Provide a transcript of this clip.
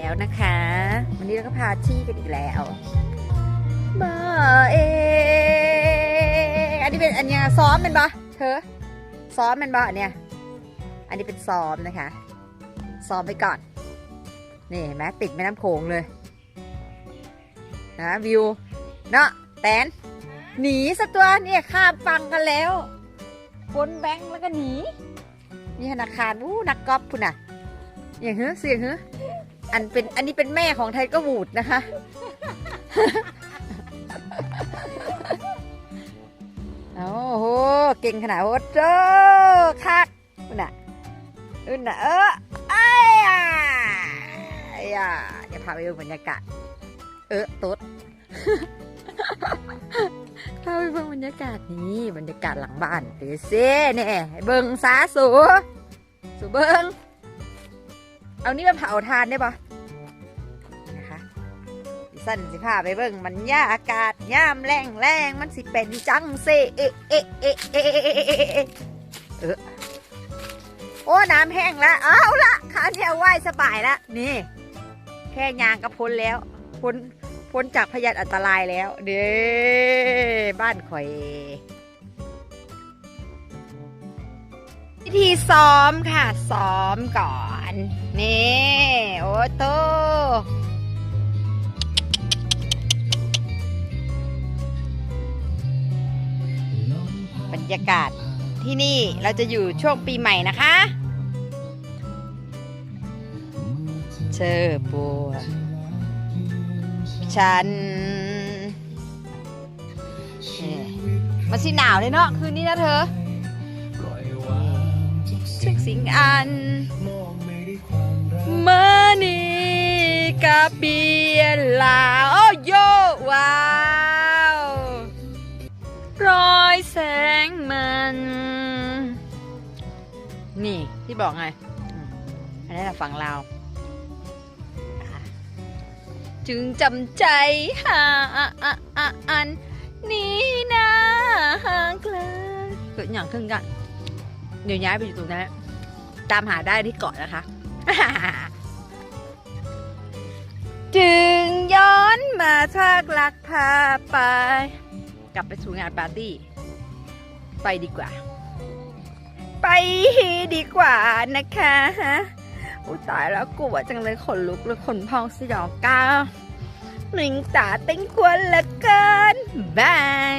แล้วนะคะ วันนี้เราก็พาที่กันอีกแล้วมาเออันนี้เป็นอันเนี้ยซ้อมเป็นปะเธอซ้อมเป็นปะเนี้ยอันนี้เป็นซ้อมนะคะ ซ้อมไปก่อน นี่เห็นไหมติดแม่น้ำโขงเลยนะวิวเนาะแตนหนีสตัวเนี่ยข้ามฟังกันแล้วพ้นแบงค์แล้วก็หนีนี่ธนาคารอู้นักกอล์ฟคุณน่ะอย่างเฮ้อเสียงเฮ้อ อันเป็นอันนี้เป็นแม่ของไทยก็บูดนะคะ โอ้โห เก่งขนาดโอ้เจ้าคักคุณน่ะอุ่นน่ะเออไอ้ยอะไอ้ยอะเดี๋ยวพาไปดูบรรยากาศ เออตุ๊ดพาไปเบิ่งบรรยากาศนี่บรรยากาศหลังบ้านเดเซ่เนี่ยเบิ่งสาสูสูเบิ่ง เอานี่มาเผาทานได้ปะนะคะดิสั้นสิพาไปเบิ่งบรรยากาศย่ามแรงแรงมันสิเป็นจังเซเอะเอะเอะเอะเอะเอะเอะเอะเออโอ้น้ำแห้งแล้วเอาละคราวนี้ว่ายสบายแล้วนี่ แค่ยางก็พ้นแล้ว พ้นพ้นจากพยานอันตรายแล้วเด้บ้านข่อยวิธีซ้อมค่ะ ซ้อมก่อน นี่ โอ้โตบรรยากาศที่นี่เราจะอยู่ช่วงปีใหม่นะคะ เชอบัวฉันนี่มันสิหนาวเลยเนาะคืนนี้นะเธอ ทุกสิ่งอันเมื่อนี้กาเบียนลาโอ้โยว้าวรอยแสงมัน นี่ ที่บอกไงอืมอันนี้เราฝั่งเราวจึงจำใจหาอัน นี้นะห่างไกลเกิดอย่างขึ้นกัน เดี๋ยวย้ายไปอยู่ตรงนั้นตามหาได้ที่เกาะนะคะ จึงย้อนมาทากลักพาไป กลับไปสู่งานปาร์ตี้ ไปดีกว่า ไปดีกว่านะคะอุยตายแล้วกลัวจังเลยขนลุกเลยขนพองสยองก้าวหนึ่งตาเต็งควรเหละเกินบาย